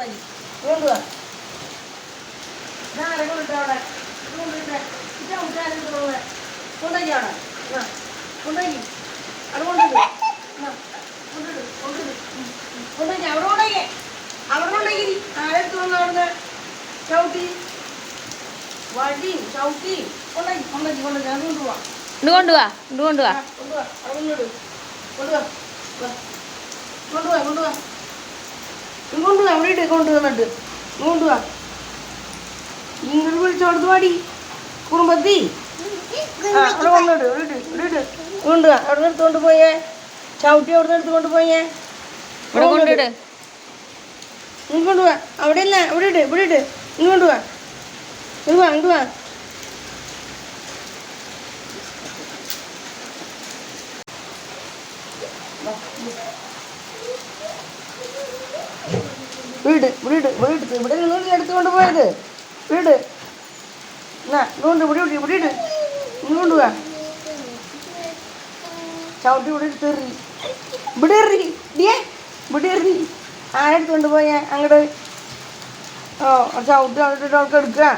കൊണ്ടുപോയി കൊണ്ടുവാ. ഇതാരെ കൊണ്ടിട്ട് അവിടെ? കൊണ്ടിട്ട് ഇതാ ഉച്ചാരം കൊണ്ടുപോയി കൊണ്ടുപോയി അവിടെ? ആ. കൊണ്ടുപോയി അവിടെ കൊണ്ടുപോയി ആ. കൊണ്ടിട്ട് കൊണ്ടിട്ട് കൊണ്ടുപോയി അവിടെ കൊണ്ടുപോയി അവിടെ കൊണ്ടുപോയി ആരെടുത്ത് വന്നു അവിടുന്ന്? ചവിട്ടി. വടി ചവിട്ടി. കൊണ്ടുപോയി കൊണ്ടുപോയി കൊണ്ടുപോയി അത് കൊണ്ടുപോവാ ഇങ്ങോട്ട് കൊണ്ടുവാ. ഇങ്ങോട്ട് കൊണ്ടുവാ. ആ, കൊണ്ടുവാ. അവിടെ കൊണ്ടിട് കൊണ്ടുവാ. വാ. കൊണ്ടുവാ. ഇങ്ങോട്ട് കൊണ്ടുവന്നിട്ട് ഇങ്ങ് കൊണ്ടുവാ ഇങ്ങോട്ട് വിളിച്ചോടത്ത് പാടി. കുറുമ്പത്തി. ആ അവിടെ കൊണ്ടിട്ട് ഇവിടെ ഇവിടെ ഇട്ട് കൊണ്ടുവാ അവിടെ എടുത്തുകൊണ്ട് പോയേ. ചവിട്ടി അവിടെ എടുത്തുകൊണ്ട് പോയേ. ഇവിടെ കൊണ്ടിട്. ഇങ്ങ് കൊണ്ടുവാ അവിടെ അല്ല ഇവിടെ ഇട്ട് ഇവിടെ ഇട്ട് ഇങ്ങോട്ട് വാ. ഇങ്ങ് വാ ഇങ്ങോട്ട് വാ. Thank വീട് വീട് ഇവിടെ നിന്ന് എടുത്തുകൊണ്ട് പോയത് വീട് എന്നാ ഇങ്ങോട്ട് ഇവിടെ ഇട്ട് ഇവിടെ ഇട്ട് ഇങ്ങോട്ട് വാ ചവിട്ടി ഇവിടെ എടുത്ത് എറി ഇവിടെ എറി ഡിയേ ഇവിടെ എറി ആരെടുത്തുകൊണ്ട് പോയ അങ്ങോട്ട് ഓ ചവിട്ടി അവിടെ അവൾക്ക് എടുക്കുക